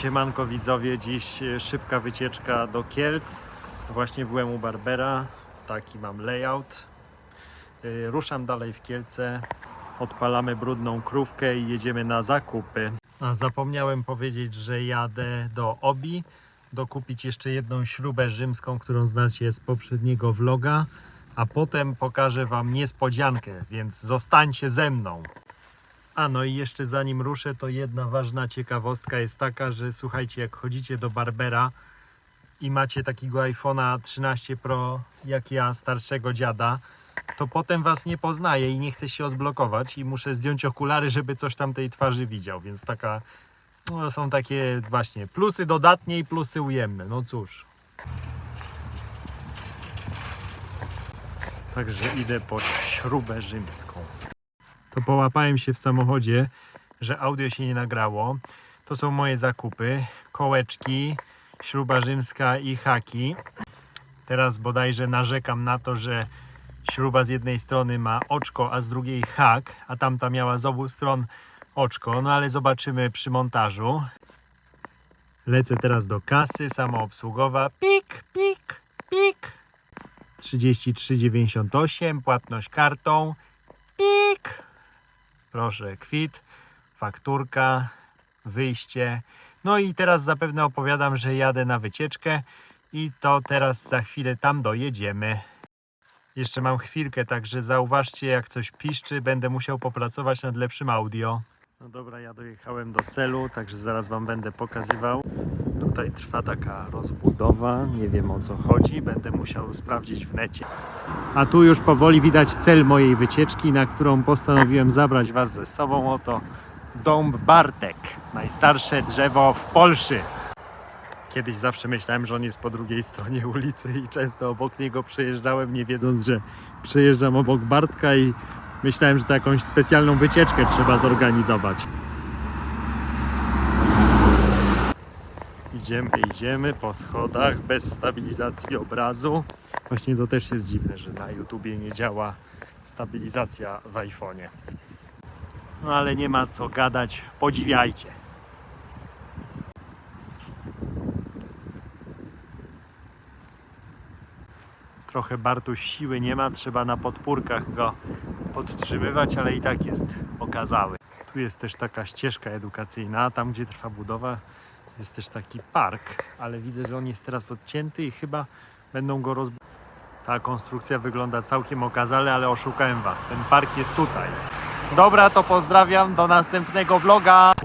Siemanko widzowie, dziś e, szybka wycieczka do Kielc. Właśnie byłem u Barbera, taki mam layout. E, Ruszam dalej w Kielce, odpalamy brudną krówkę i jedziemy na zakupy. A zapomniałem powiedzieć, że jadę do Obi, dokupić jeszcze jedną śrubę rzymską, którą znacie z poprzedniego vloga, a potem pokażę Wam niespodziankę, więc zostańcie ze mną. A no i jeszcze zanim ruszę, to jedna ważna ciekawostka jest taka, że słuchajcie, jak chodzicie do Barbera i macie takiego iPhone'a 13 Pro jak ja, starszego dziada, to potem was nie poznaje i nie chce się odblokować i muszę zdjąć okulary, żeby coś tam tej twarzy widział, więc taka no, są takie właśnie plusy dodatnie i plusy ujemne. No cóż. Także idę po śrubę rzymską to połapałem się w samochodzie, że audio się nie nagrało. To są moje zakupy. Kołeczki, śruba rzymska i haki. Teraz bodajże narzekam na to, że śruba z jednej strony ma oczko, a z drugiej hak, a tamta miała z obu stron oczko. No ale zobaczymy przy montażu. Lecę teraz do kasy samoobsługowa. Pik, pik, pik. 33,98, płatność kartą. Proszę, kwit, fakturka, wyjście. No i teraz zapewne opowiadam, że jadę na wycieczkę i to teraz za chwilę tam dojedziemy. Jeszcze mam chwilkę, także zauważcie jak coś piszczy, będę musiał popracować nad lepszym audio. No dobra, ja dojechałem do celu, także zaraz Wam będę pokazywał. Tutaj trwa taka rozbudowa, nie wiem o co chodzi, będę musiał sprawdzić w necie. A tu już powoli widać cel mojej wycieczki, na którą postanowiłem zabrać Was ze sobą. Oto dąb Bartek, najstarsze drzewo w Polsce. Kiedyś zawsze myślałem, że on jest po drugiej stronie ulicy i często obok niego przejeżdżałem, nie wiedząc, że przejeżdżam obok Bartka i myślałem, że to jakąś specjalną wycieczkę trzeba zorganizować. Idziemy, idziemy po schodach bez stabilizacji obrazu. Właśnie to też jest dziwne, że na YouTubie nie działa stabilizacja w iPhone'ie. No ale nie ma co gadać, podziwiajcie. Trochę Bartuś siły nie ma, trzeba na podpórkach go podtrzymywać, ale i tak jest okazały. Tu jest też taka ścieżka edukacyjna, tam gdzie trwa budowa jest też taki park, ale widzę, że on jest teraz odcięty i chyba będą go rozbudować. Ta konstrukcja wygląda całkiem okazale, ale oszukałem Was. Ten park jest tutaj. Dobra, to pozdrawiam. Do następnego vloga.